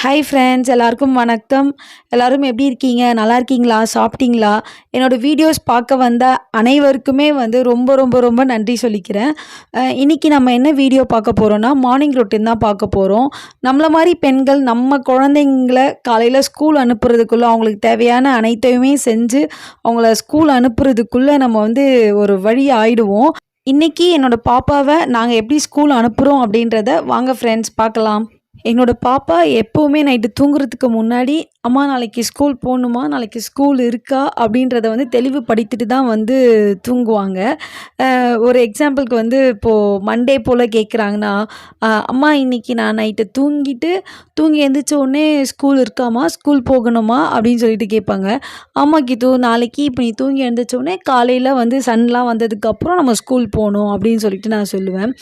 Hi friends எல்லாருக்கும் வணக்கம். எல்லோரும் எப்படி இருக்கீங்க? நல்லா இருக்கீங்களா? சாப்பிட்டீங்களா? என்னோடய வீடியோஸ் பார்க்க வந்த அனைவருக்குமே வந்து ரொம்ப ரொம்ப ரொம்ப நன்றி சொல்லிக்கிறேன். இன்றைக்கி நம்ம என்ன வீடியோ பார்க்க போகிறோன்னா மார்னிங் ரொட்டீன் தான் பார்க்க போகிறோம் நம்மளை மாதிரி பெண்கள் நம்ம குழந்தைங்கள காலையில் ஸ்கூல் அனுப்புறதுக்குள்ளே அவங்களுக்கு தேவையான அனைத்தையுமே செஞ்சு அவங்கள ஸ்கூல் அனுப்புறதுக்குள்ளே நம்ம வந்து ஒரு வழி ஆயிடுவோம். இன்றைக்கி என்னோடய பாப்பாவை நாங்கள் எப்படி ஸ்கூல் அனுப்புகிறோம் அப்படின்றத வாங்க ஃப்ரெண்ட்ஸ் பார்க்கலாம். என்னோட பாப்பா எப்போவுமே நைட்டு தூங்குறதுக்கு முன்னாடி அம்மா நாளைக்கு ஸ்கூல் போகணுமா? நாளைக்கு ஸ்கூல் இருக்கா? அப்படின்றத வந்து தெளிவுபடுத்திட்டு தான் வந்து தூங்குவாங்க. ஒரு எக்ஸாம்பிளுக்கு வந்து இப்போது மண்டே போல் கேட்குறாங்கன்னா அம்மா இன்னைக்கு நான் நைட்டு தூங்கிட்டு தூங்கி எழுந்திரிச்ச உடனே ஸ்கூல் இருக்காமா? ஸ்கூல் போகணுமா? அப்படின்னு சொல்லிட்டு கேட்பாங்க. ஆமாம் கீது நாளைக்கு இப்போ நீ தூங்கி எழுந்திரிச்ச உடனே காலையில் வந்து சன்லாம் வந்ததுக்கப்புறம் நம்ம ஸ்கூல் போகணும். அப்படின்னு சொல்லிட்டு நான் சொல்லுவேன்.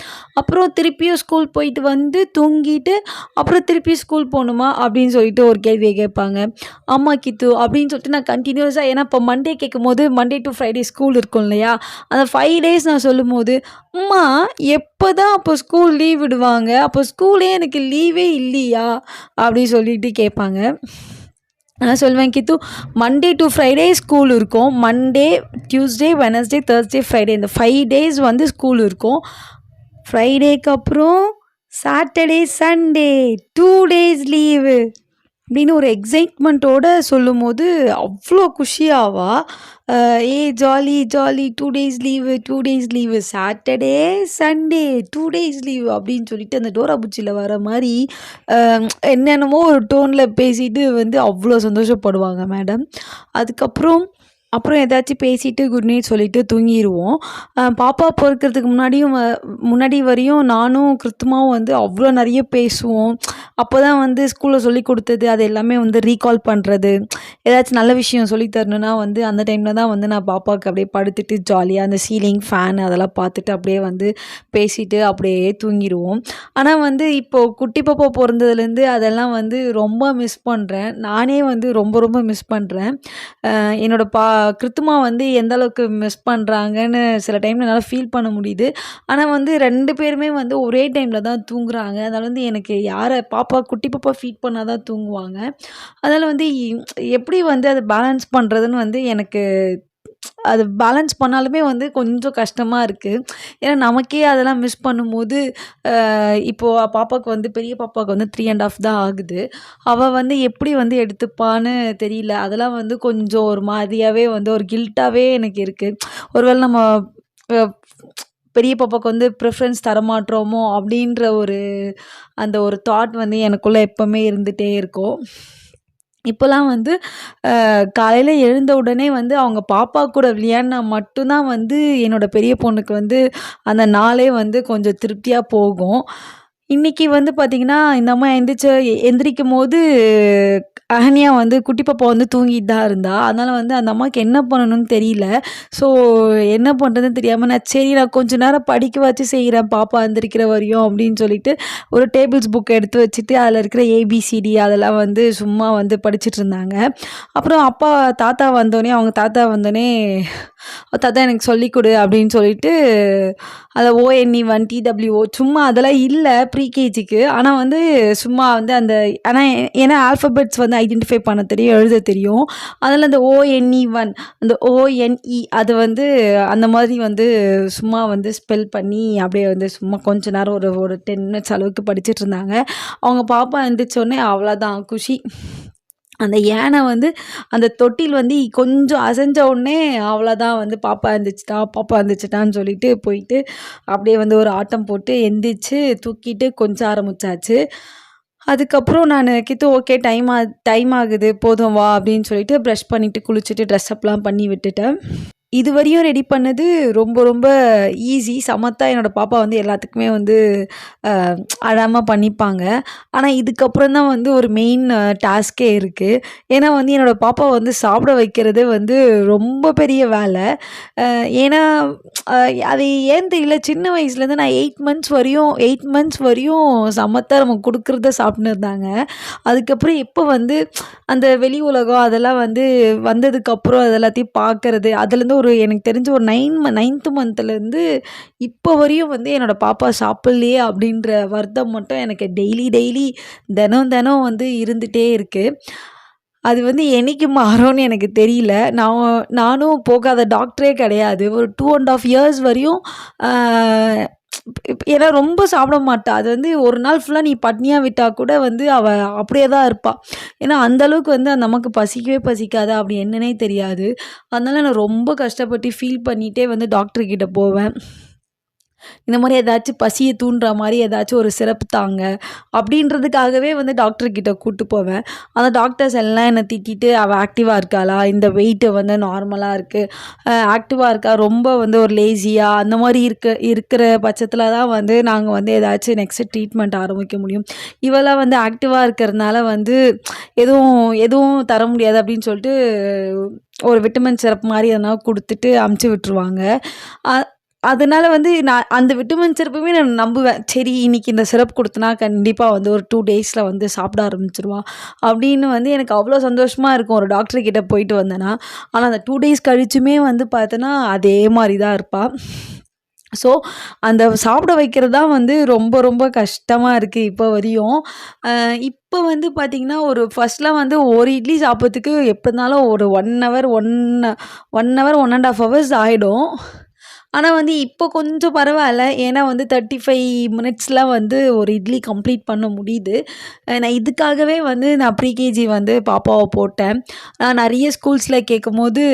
அப்புறம் திருப்பியும் ஸ்கூல் போயிட்டு வந்து தூங்கிட்டு அப்புறம் திருப்பி ஸ்கூல் போகணுமா அப்படின்னு சொல்லிட்டு ஒரு கேள்வியை கேட்பாங்க. அம்மா கித்து அப்படின்னு சொல்லிட்டு நான் கண்டினியூஸாக ஏன்னா இப்போ மண்டே கேட்கும் போது மண்டே டு ஃப்ரைடே ஸ்கூல் இருக்கும் இல்லையா? அந்த ஃபைவ் டேஸ் நான் சொல்லும் போது அம்மா எப்போ தான் அப்போ ஸ்கூல் லீவ் விடுவாங்க? அப்போ ஸ்கூலே எனக்கு லீவே இல்லையா? அப்படின்னு சொல்லிட்டு கேட்பாங்க. நான் சொல்லுவேன் கித்து மண்டே டு ஃப்ரைடே ஸ்கூல் இருக்கும். Monday Tuesday Wednesday Thursday Friday இந்த ஃபைவ் டேஸ் வந்து ஸ்கூல் இருக்கும். ஃப்ரைடேக்கு அப்புறம் Saturday Sunday two days leave அப்படின்னு ஒரு எக்ஸைட்மெண்ட்டோட சொல்லும் போது அவ்வளோ குஷியாவா ஏ jolly jolly two days leave two days leave Saturday Sunday two days leave அப்படின்னு சொல்லிட்டு அந்த டோரா புச்சியில் வர மாதிரி என்னென்னமோ ஒரு டோனில் பேசிட்டு வந்து அவ்வளோ சந்தோஷப்படுவாங்க மேடம் அதுக்கப்புறம் அப்புறம் ஏதாச்சும் பேசிட்டு குட் நைட் சொல்லிட்டு தூங்கிடுவோம் பாப்பா பிறக்கிறதுக்கு முன்னாடியும் வ- முன்னாடி வரையும் நானும் கிருத்துமாவும் வந்து அவ்வளோ நிறைய பேசுவோம். அப்போ தான் வந்து ஸ்கூலில் சொல்லி கொடுத்தது அது எல்லாமே வந்து ரீகால் பண்ணுறது ஏதாச்சும் நல்ல விஷயம் சொல்லி தரணுன்னா வந்து அந்த டைமில் தான் வந்து நான் பாப்பாவுக்கு அப்படியே படுத்துட்டு ஜாலியாக அந்த சீலிங் ஃபேன் அதெல்லாம் பார்த்துட்டு அப்படியே வந்து பேசிட்டு அப்படியே தூங்கிடுவோம். ஆனால் வந்து இப்போது குட்டி பாப்பா பிறந்ததுலேருந்து அதெல்லாம் வந்து ரொம்ப மிஸ் பண்ணுறேன் நானே வந்து ரொம்ப ரொம்ப மிஸ் பண்ணுறேன் என்னோட பா கிருத்துமா வந்து எந்த அளவுக்கு மிஸ் பண்ணுறாங்கன்னு சில டைமில் என்னால் ஃபீல் பண்ண முடியுது. ஆனால் வந்து ரெண்டு பேருமே வந்து ஒரே டைமில் தான் தூங்குறாங்க. அதனால் வந்து எனக்கு யாரை பாப்பா பாப்பா குட்டி பாப்பா ஃபீட் பண்ணால் தான் தூங்குவாங்க. அதனால் வந்து எப்படி வந்து அதை பேலன்ஸ் பண்ணுறதுன்னு வந்து எனக்கு அது பேலன்ஸ் பண்ணாலுமே வந்து கொஞ்சம் கஷ்டமாக இருக்குது ஏன்னா நமக்கே அதெல்லாம் மிஸ் பண்ணும்போது இப்போது பாப்பாவுக்கு வந்து பெரிய பாப்பாவுக்கு வந்து த்ரீ அண்ட் ஆஃப் தான் ஆகுது. அவள் வந்து எப்படி வந்து எடுத்துப்பான்னு தெரியல. அதெல்லாம் வந்து கொஞ்சம் ஒரு மாதிரியாகவே வந்து ஒரு கில்ட்டாகவே எனக்கு இருக்குது ஒருவேளை நம்ம பெரிய பாப்பாவுக்கு வந்து ப்ரிஃபரன்ஸ் தரமாட்டோமோ அப்படின்ற ஒரு அந்த ஒரு தாட் வந்து எனக்குள்ளே எப்போவுமே இருந்துகிட்டே இருக்கும். இப்போலாம் வந்து காலையில் எழுந்த உடனே வந்து அவங்க பாப்பா கூட விளையாடினா மட்டும்தான் வந்து என்னோட பெரிய பொண்ணுக்கு வந்து அந்த நாளே வந்து கொஞ்சம் திருப்தியாக போகும். இன்றைக்கி வந்து பார்த்திங்கன்னா இந்த அம்மா எந்திரிச்ச எந்திரிக்கும் போது அகன்யா வந்து குட்டி பாப்பா வந்து தூங்கிட்டு தான் இருந்தா. அதனால் வந்து அந்த அம்மாவுக்கு என்ன பண்ணணும்னு தெரியல. ஸோ என்ன பண்ணுறதுன்னு தெரியாமல் நான் சரி நான் கொஞ்ச நேரம் படிக்க வச்சு செய்கிறேன் பாப்பா எந்திரிக்கிற வரையும் அப்படின்னு சொல்லிட்டு ஒரு டேபிள்ஸ் புக் எடுத்து வச்சுட்டு அதில் இருக்கிற ஏபிசிடி அதெல்லாம் வந்து சும்மா வந்து படிச்சுட்டு இருந்தாங்க. அப்புறம் அப்பா தாத்தா வந்தோடனே அவங்க தாத்தா வந்தோடனே தாத்தா எனக்கு சொல்லிக் கொடு அப்படின்னு சொல்லிட்டு அதை ஓஎன்இ ஒன் டிடபிள்யூஓ சும்மா அதெல்லாம் இல்லை ப்ரீகேஜிக்கு ஆனால் வந்து சும்மா வந்து அந்த ஆனால் ஏன்னா ஆல்ஃபபெட்ஸ் வந்து ஐடென்டிஃபை பண்ண தெரியும் எழுத தெரியும். அதில் அந்த ஓஎன்இ ஒன் அந்த ஓஎன்இ அது வந்து அந்த மாதிரி வந்து சும்மா வந்து ஸ்பெல் பண்ணி அப்படியே வந்து சும்மா கொஞ்ச நேரம் ஒரு ஒரு டென் மினிட்ஸ் அளவுக்கு படிச்சுட்டு இருந்தாங்க. அவங்க பாப்பா எழுந்திரிச்சோடனே அவ்வளோதான் குஷி. அந்த யானை வந்து அந்த தொட்டில் வந்து கொஞ்சம் அசைஞ்ச உடனே அவ்வளோதான் வந்து பாப்பா இருந்துச்சுட்டா பாப்பா இருந்துச்சுட்டான்னு சொல்லிட்டு போயிட்டு அப்படியே வந்து ஒரு ஆட்டம் போட்டு எந்திரிச்சு தூக்கிட்டு கொஞ்சம் ஆரம்பித்தாச்சு அதுக்கப்புறம் நான் கித்து ஓகே டைம் ஆ டைம் ஆகுது போதும் வா அப்படின்னு சொல்லிட்டு ப்ரஷ் பண்ணிவிட்டு குளிச்சுட்டு ட்ரெஸ்அப்லாம் பண்ணி விட்டுட்டேன். இது வரையும் ரெடி பண்ணது ரொம்ப ரொம்ப ஈஸி சமத்தா என்னோடய பாப்பா வந்து எல்லாத்துக்குமே வந்து அழாமல் பண்ணிப்பாங்க. ஆனால் இதுக்கப்புறம் தான் வந்து ஒரு மெயின் டாஸ்கே இருக்குது ஏன்னா வந்து என்னோடய பாப்பா வந்து சாப்பிட வைக்கிறது வந்து ரொம்ப பெரிய வேலை. ஏன்னா அது ஏன் தெரியல சின்ன வயசுலேருந்து நான் எயிட் மந்த்ஸ் வரையும் எயிட் மந்த்ஸ் வரையும் சமத்தா நம்ம கொடுக்குறத சாப்பிட்டுன்னு இருந்தாங்க. அதுக்கப்புறம் இப்போ வந்து அந்த வெளி உலகம் அதெல்லாம் வந்து வந்ததுக்கப்புறம் அது எல்லாத்தையும் பார்க்கறது அதுலேருந்து ஒரு எனக்கு தெரிஞ்ச ஒரு நைன் ம நைன்த்து மந்த்லேருந்து இப்போ வரையும் வந்து என்னோடய பாப்பா சாப்பிட்லையே அப்படின்ற வருத்தம் மட்டும் எனக்கு டெய்லி டெய்லி தினம் தினம் வந்து இருந்துகிட்டே இருக்குது அது வந்து என்னைக்கு மாறும்னு எனக்கு தெரியல. நான் நானும் போகாத டாக்டரே கிடையாது. ஒரு டூ அண்ட் ஆஃப் இயர்ஸ் வரையும் ஏன்னா ரொம்ப சாப்பிட மாட்டா. அது வந்து ஒரு நாள் ஃபுல்லாக நீ பட்னியாக விட்டால் கூட வந்து அவள் அப்படியே தான் இருப்பாள் ஏன்னா அந்தளவுக்கு வந்து நமக்கு பசிக்கவே பசிக்காதா அப்படி என்னன்னே தெரியாது. அதனால நான் ரொம்ப கஷ்டப்பட்டு ஃபீல் பண்ணிகிட்டே வந்து டாக்டர்கிட்ட போவேன். இந்த மாதிரி ஏதாச்சும் பசியை தூண்டுற மாதிரி ஏதாச்சும் ஒரு சிறப்பு தாங்க அப்படின்றதுக்காகவே வந்து டாக்டர்கிட்ட கூப்பிட்டு போவேன். அந்த டாக்டர்ஸ் எல்லாம் என்னை திட்டிட்டு அவள் ஆக்டிவாக இருக்காளா? இந்த வெயிட்டு வந்து நார்மலாக இருக்குது ஆக்டிவாக இருக்கா? ரொம்ப வந்து ஒரு லேசியாக அந்த மாதிரி இருக்க இருக்கிற பட்சத்தில் தான் வந்து நாங்கள் வந்து ஏதாச்சும் நெக்ஸ்ட்டு ட்ரீட்மெண்ட் ஆரம்பிக்க முடியும். இவெல்லாம் வந்து ஆக்டிவாக இருக்கிறதுனால வந்து எதுவும் எதுவும் தர முடியாது அப்படின்னு சொல்லிட்டு ஒரு விட்டமின் சிறப்பு மாதிரி எதனா கொடுத்துட்டு அமுச்சு விட்டுருவாங்க. அதனால வந்து நான் அந்த விட்டமின் சிறப்புமே நான் நம்புவேன். சரி இன்னைக்கு இந்த சிரப் கொடுத்தனா கண்டிப்பாக வந்து ஒரு டூ டேஸில் வந்து சாப்பிட ஆரம்பிச்சிருவா. அப்படின்னு வந்து எனக்கு அவ்வளோ சந்தோஷமாக இருக்கும். ஒரு டாக்டர் கிட்ட போயிட்டு வந்தேன்னா ஆனால் அந்த டூ டேஸ் கழிச்சுமே வந்து பார்த்தோன்னா அதே மாதிரி தான் இருப்பாள் ஸோ அந்த சாப்பிட வைக்கிறது தான் வந்து ரொம்ப ரொம்ப கஷ்டமாக இருக்குது இப்போ வரையும். இப்போ வந்து பார்த்திங்கன்னா ஒரு ஃபஸ்ட்லாம் வந்து ஒரு இட்லி சாப்பிட்றதுக்கு எப்படினாலும் இருந்தாலும் ஒரு one hour one one hour one and half hours ஆகிடும் ஆனால் வந்து இப்போ கொஞ்சம் பரவாயில்ல. ஏன்னா வந்து தேர்ட்டி ஃபைவ் மினிட்ஸ்லாம் வந்து ஒரு இட்லி கம்ப்ளீட் பண்ண முடியுது. நான் இதுக்காகவே வந்து நான் ப்ரீகேஜி வந்து பாப்பாவை போட்டேன். நான் நிறைய ஸ்கூல்ஸில் கேட்கும்போது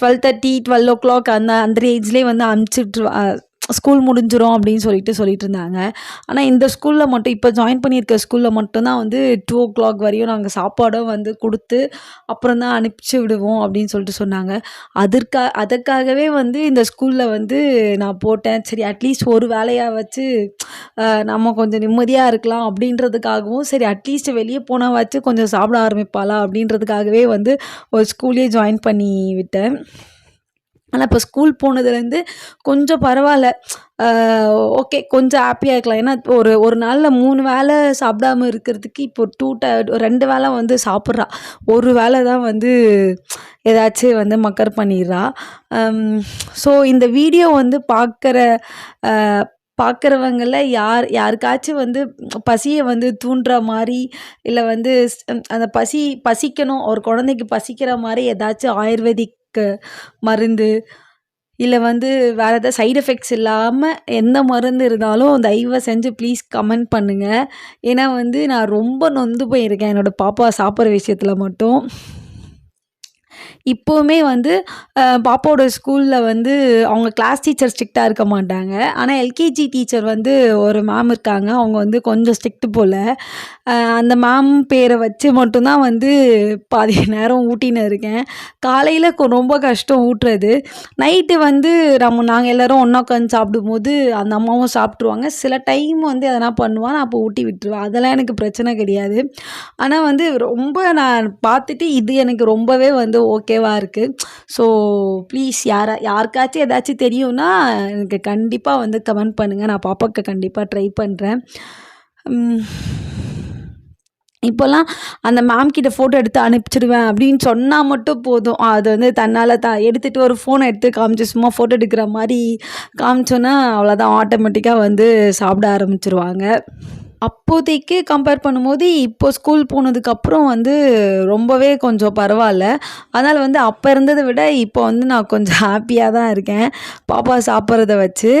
twelve thirty twelve o'clock அந்த அந்த ஏஜ்லேயே வந்து அனுப்பிச்சிட்ரு ஸ்கூல் முடிஞ்சிடும் அப்படின்னு சொல்லிட்டு சொல்லிட்டு இருந்தாங்க. ஆனால் இந்த ஸ்கூலில் மட்டும் இப்போ ஜாயின் பண்ணியிருக்க ஸ்கூலில் மட்டும்தான் வந்து டூ ஓ கிளாக் வரையும் நாங்கள் சாப்பாடும் வந்து கொடுத்து அப்புறம் தான் அனுப்பிச்சி விடுவோம் அப்படின்னு சொல்லிட்டு சொன்னாங்க. அதற்கா அதற்காகவே வந்து இந்த ஸ்கூலில் வந்து நான் போட்டேன். சரி அட்லீஸ்ட் ஒரு வேலையாக வச்சு நம்ம கொஞ்சம் நிம்மதியாக இருக்கலாம் அப்படின்றதுக்காகவும் சரி அட்லீஸ்ட் வெளியே போனால் வச்சு கொஞ்சம் சாப்பிட ஆரம்பிப்பாளா அப்படின்றதுக்காகவே வந்து ஒரு ஸ்கூலே ஜாயின் பண்ணி விட்டேன். ஆனால் இப்போ ஸ்கூல் போனதுலேருந்து கொஞ்சம் பரவாயில்ல. ஓகே கொஞ்சம் ஹாப்பியாக இருக்கலாம். ஏன்னா ஒரு ஒரு நாளில் மூணு வேளை சாப்பிடாம இருக்கிறதுக்கு இப்போ டூ ட ரெண்டு வேளை வந்து சாப்பிட்றா. ஒரு வேளை தான் வந்து ஏதாச்சும் வந்து மக்கர் பண்ணிடுறா. ஸோ இந்த வீடியோ வந்து பார்க்குற பார்க்குறவங்கள யார் யாருக்காச்சும் வந்து பசியை வந்து தூண்டுற மாதிரி இல்லை வந்து அந்த பசி பசிக்கணும் ஒரு குழந்தைக்கு பசிக்கிற மாதிரி ஏதாச்சும் ஆயுர்வேதிக் க மருந்து இல்லை வந்து வேறு எதாவது சைடு எஃபெக்ட்ஸ் இல்லாமல் எந்த மருந்து இருந்தாலும் தயவு செஞ்சு ப்ளீஸ் கமெண்ட் பண்ணுங்கள் ஏன்னா வந்து நான் ரொம்ப நொந்து போயிருக்கேன். என்னோடய பாப்பா சாப்பிட்ற விஷயத்தில் மட்டும். இப்போவுமே வந்து பாப்பாவோட ஸ்கூலில் வந்து அவங்க கிளாஸ் டீச்சர் ஸ்ட்ரிக்டாக இருக்க மாட்டாங்க. ஆனால் எல்கேஜி டீச்சர் வந்து ஒரு மேம் இருக்காங்க. அவங்க வந்து கொஞ்சம் ஸ்ட்ரிக்ட்டு போல். அந்த மேம் பேரை வச்சு மட்டும்தான் வந்து பாதி நேரம் ஊட்டின்னு இருக்கேன். காலையில் ரொம்ப கஷ்டம் ஊட்டுறது. நைட்டு வந்து நம்ம நாங்கள் எல்லோரும் ஒன்றா உட்காந்து சாப்பிடும்போது அந்த அம்மாவும் சாப்பிட்ருவாங்க சில டைம் வந்து எதனா பண்ணுவான் நான் அப்போ ஊட்டி விட்டுருவேன். அதெல்லாம் எனக்கு பிரச்சனை கிடையாது. ஆனால் வந்து ரொம்ப நான் பார்த்துட்டு இது எனக்கு ரொம்பவே வந்து ஓகே குறைவாக இருக்குது ஸோ ப்ளீஸ் யாரா யாருக்காச்சும் ஏதாச்சும் தெரியும்னா எனக்கு கண்டிப்பாக வந்து கமெண்ட் பண்ணுங்கள் நான் பாப்பாவுக்கு கண்டிப்பாக ட்ரை பண்ணுறேன் இப்போல்லாம் அந்த மேம் கிட்ட ஃபோட்டோ எடுத்து அனுப்பிச்சிடுவேன் அப்படின்னு சொன்னால் மட்டும் போதும். அது வந்து தன்னால் த எடுத்துகிட்டு ஒரு ஃபோனை எடுத்து காமிச்சு சும்மா ஃபோட்டோ எடுக்கிற மாதிரி காமிச்சோன்னா அவ்வளோதான் ஆட்டோமேட்டிக்காக வந்து சாப்பிட ஆரம்பிச்சிருவாங்க. அப்போதைக்கு கம்பேர் பண்ணும்போது இப்போ ஸ்கூல் போனதுக்கப்புறம் வந்து ரொம்பவே கொஞ்சம் பரவாயில்ல. அதனால் வந்து அப்போ இருந்ததை விட இப்போ வந்து நான் கொஞ்சம் ஹாப்பியாக தான் இருக்கேன். பாப்பா சாப்பிட்றத வச்சு.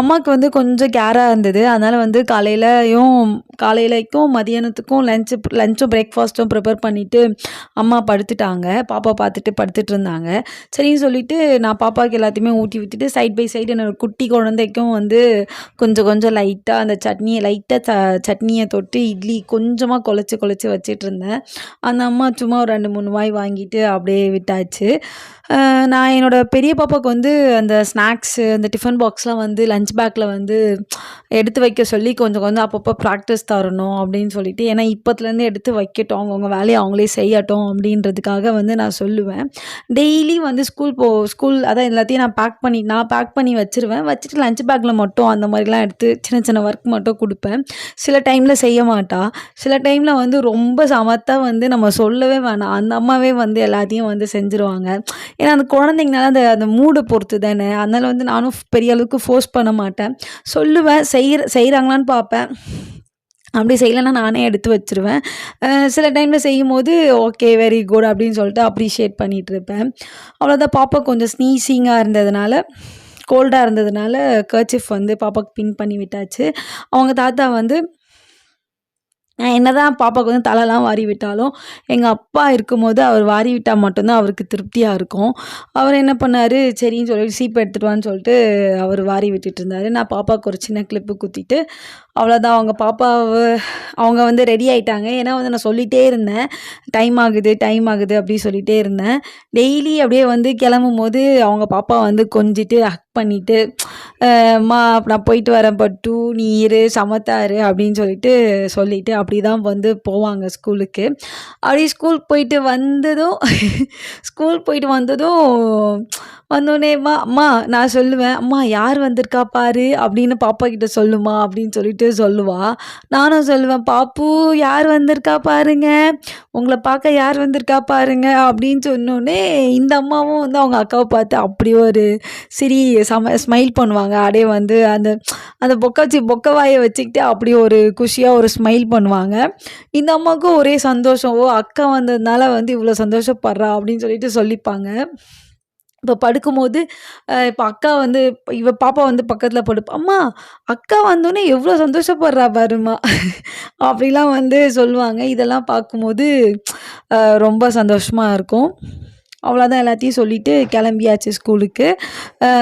அம்மாவுக்கு வந்து கொஞ்சம் கேராக இருந்தது. அதனால் வந்து காலையிலையும் காலையிலைக்கும் மதியானத்துக்கும் லஞ்சு லஞ்சும் பிரேக்ஃபாஸ்ட்டும் ப்ரிப்பேர் பண்ணிவிட்டு அம்மா படுத்துட்டாங்க. பாப்பா பார்த்துட்டு படுத்துட்டு இருந்தாங்க. சரின்னு சொல்லிவிட்டு நான் பாப்பாவுக்கு எல்லாத்தையுமே ஊட்டி விட்டுட்டு சைட் பை சைடு என்னோடய குட்டி குழந்தைக்கும் வந்து கொஞ்சம் கொஞ்சம் லைட்டாக அந்த சட்னியை லைட்டாக சட்னியை தொட்டு இட்லி கொஞ்சமாக குழச்சி குழச்சி வச்சிட்ருந்தேன். அந்த அம்மா சும்மா ஒரு ரெண்டு மூணு வாய் வாங்கிட்டு அப்படியே விட்டாச்சு. நான் என்னோடய பெரிய பாப்பாவுக்கு வந்து அந்த ஸ்நாக்ஸு அந்த டிஃபன் பாக்ஸ்லாம் வந்து லஞ்ச் பேக்கில் வந்து எடுத்து வைக்க சொல்லி கொஞ்சம் கொஞ்சம் அப்பப்போ ப்ராக்டிஸ் தரணும் அப்படின்னு சொல்லிட்டு ஏன்னா இப்போத்துலேருந்து எடுத்து வைக்கட்டும். அவங்கவுங்க வேலையை அவங்களே செய்யட்டும் அப்படின்றதுக்காக வந்து நான் சொல்லுவேன். டெய்லி வந்து ஸ்கூல் போ ஸ்கூல் அதான் எல்லாத்தையும் நான் பேக் பண்ணி நான் பேக் பண்ணி வச்சுருவேன். வச்சுட்டு லஞ்ச் பேக்கில் மட்டும் அந்த மாதிரிலாம் எடுத்து சின்ன சின்ன ஒர்க் மட்டும் கொடுப்பேன். சில டைமில் செய்ய மாட்டா. சில டைமில் வந்து ரொம்ப சமத்தாக வந்து நம்ம சொல்லவே வேணாம். அந்த அம்மாவே வந்து எல்லாத்தையும் வந்து செஞ்சுருவாங்க. ஏன்னா அந்த குழந்தைங்கனால அந்த அந்த மூடை பொறுத்து தானே. அதனால் வந்து நானும் பெரிய அளவுக்கு ஃபோர்ஸ் பண்ண மாட்டேன். சொல்லுவேன் செய்கிற செய்கிறாங்களான்னு பார்ப்பேன். அப்படி செய்யலைன்னா நானே எடுத்து வச்சுருவேன். சில டைமில் செய்யும்போது ஓகே வெரி குட் அப்படின்னு சொல்லிட்டு அப்ரிஷியேட் பண்ணிகிட்ருப்பேன் அவ்வளோதான் பாப்பா கொஞ்சம் ஸ்னீசிங்காக இருந்ததுனால கோல்டாக இருந்ததுனால கர்ச்சிஃப் வந்து பாப்பாவுக்கு பின் பண்ணி விட்டாச்சு. அவங்க தாத்தா வந்து என்ன என்னதான் பாப்பாவுக்கு வந்து தலைலாம் வாரி விட்டாலும் எங்கள் அப்பா இருக்கும்போது அவர் வாரி விட்டால் மட்டும்தான் அவருக்கு திருப்தியாக இருக்கும். அவர் என்ன பண்ணார் சரின்னு சொல்லிட்டு சீப்பு எடுத்துகிட்டு வான்னு சொல்லிட்டு அவர் வாரி விட்டுட்டு இருந்தார். நான் பாப்பாவுக்கு ஒரு சின்ன கிளிப்பு குத்திட்டு அவ்வளோதான் அவங்க பாப்பாவை அவங்க வந்து ரெடி ஆகிட்டாங்க ஏன்னா வந்து நான் சொல்லிகிட்டே இருந்தேன். டைம் ஆகுது டைம் ஆகுது அப்படி சொல்லிகிட்டே இருந்தேன். டெய்லி அப்படியே வந்து கிளம்பும் போது அவங்க பாப்பா வந்து கொஞ்சிட்டு பண்ணிவிட்டு அம்மா நான் போயிட்டு வரேன் பட்டு நீ இரு சமத்தாரு அப்படின்னு சொல்லிட்டு சொல்லிவிட்டு அப்படி தான் வந்து போவாங்க ஸ்கூலுக்கு. அப்படி ஸ்கூல் போயிட்டு வந்ததும் ஸ்கூல் போயிட்டு வந்ததும் வந்தோடனே அம்மா அம்மா நான் சொல்லுவேன் அம்மா யார் வந்திருக்கா பாரு அப்படின்னு பாப்பா கிட்ட சொல்லுமா அப்படின்னு சொல்லிட்டு சொல்லுவா. நானும் சொல்லுவேன் பாப்பு யார் வந்திருக்கா பாருங்க உங்களை பார்க்க யார் வந்திருக்கா பாருங்க அப்படின்னு சொன்னோடனே இந்த அம்மாவும் வந்து அவங்க அக்காவை பார்த்து அப்படி ஒரு சிரி சம ஸ்மைல் பண்ணுவாங்க. அப்படியே வந்து அந்த அந்த பொக்காச்சி பொக்க வாயை வச்சுக்கிட்டு அப்படி ஒரு குஷியாக ஒரு ஸ்மைல் பண்ணுவாங்க. இந்த அம்மாவுக்கும் ஒரே சந்தோஷம். ஓ அக்கா வந்ததுனால வந்து இவ்வளோ சந்தோஷப்படுறா அப்படின்னு சொல்லிட்டு சொல்லிப்பாங்க. இப்போ படுக்கும்போது இப்போ அக்கா வந்து இவ பாப்பா வந்து பக்கத்தில் படுப்பா அம்மா அக்கா வந்தோடனே எவ்வளோ சந்தோஷப்படுறா பாருமா அப்படிலாம் வந்து சொல்லுவாங்க. இதெல்லாம் பார்க்கும்போது ரொம்ப சந்தோஷமாக இருக்கும். அவ்வளோதான் எல்லாத்தையும் சொல்லிவிட்டு கிளம்பியாச்சு ஸ்கூலுக்கு.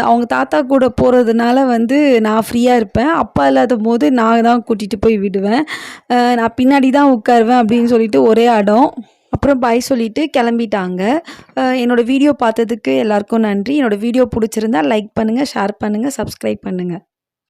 அவங்க தாத்தா கூட போகிறதுனால வந்து நான் ஃப்ரீயாக இருப்பேன். அப்பா இல்லாத போது நான் தான் கூட்டிகிட்டு போய் விடுவேன். நான் பின்னாடி தான் உட்காருவேன் அப்படின்னு சொல்லிட்டு ஒரே அடம். அப்புறம் பாய் சொல்லிட்டு கிளம்பிட்டாங்க. என்னோடய வீடியோ பார்த்ததுக்கு எல்லாருக்கும் நன்றி. என்னோட வீடியோ பிடிச்சிருந்தா லைக் பண்ணுங்கள் ஷேர் பண்ணுங்கள் சப்ஸ்கிரைப் பண்ணுங்கள்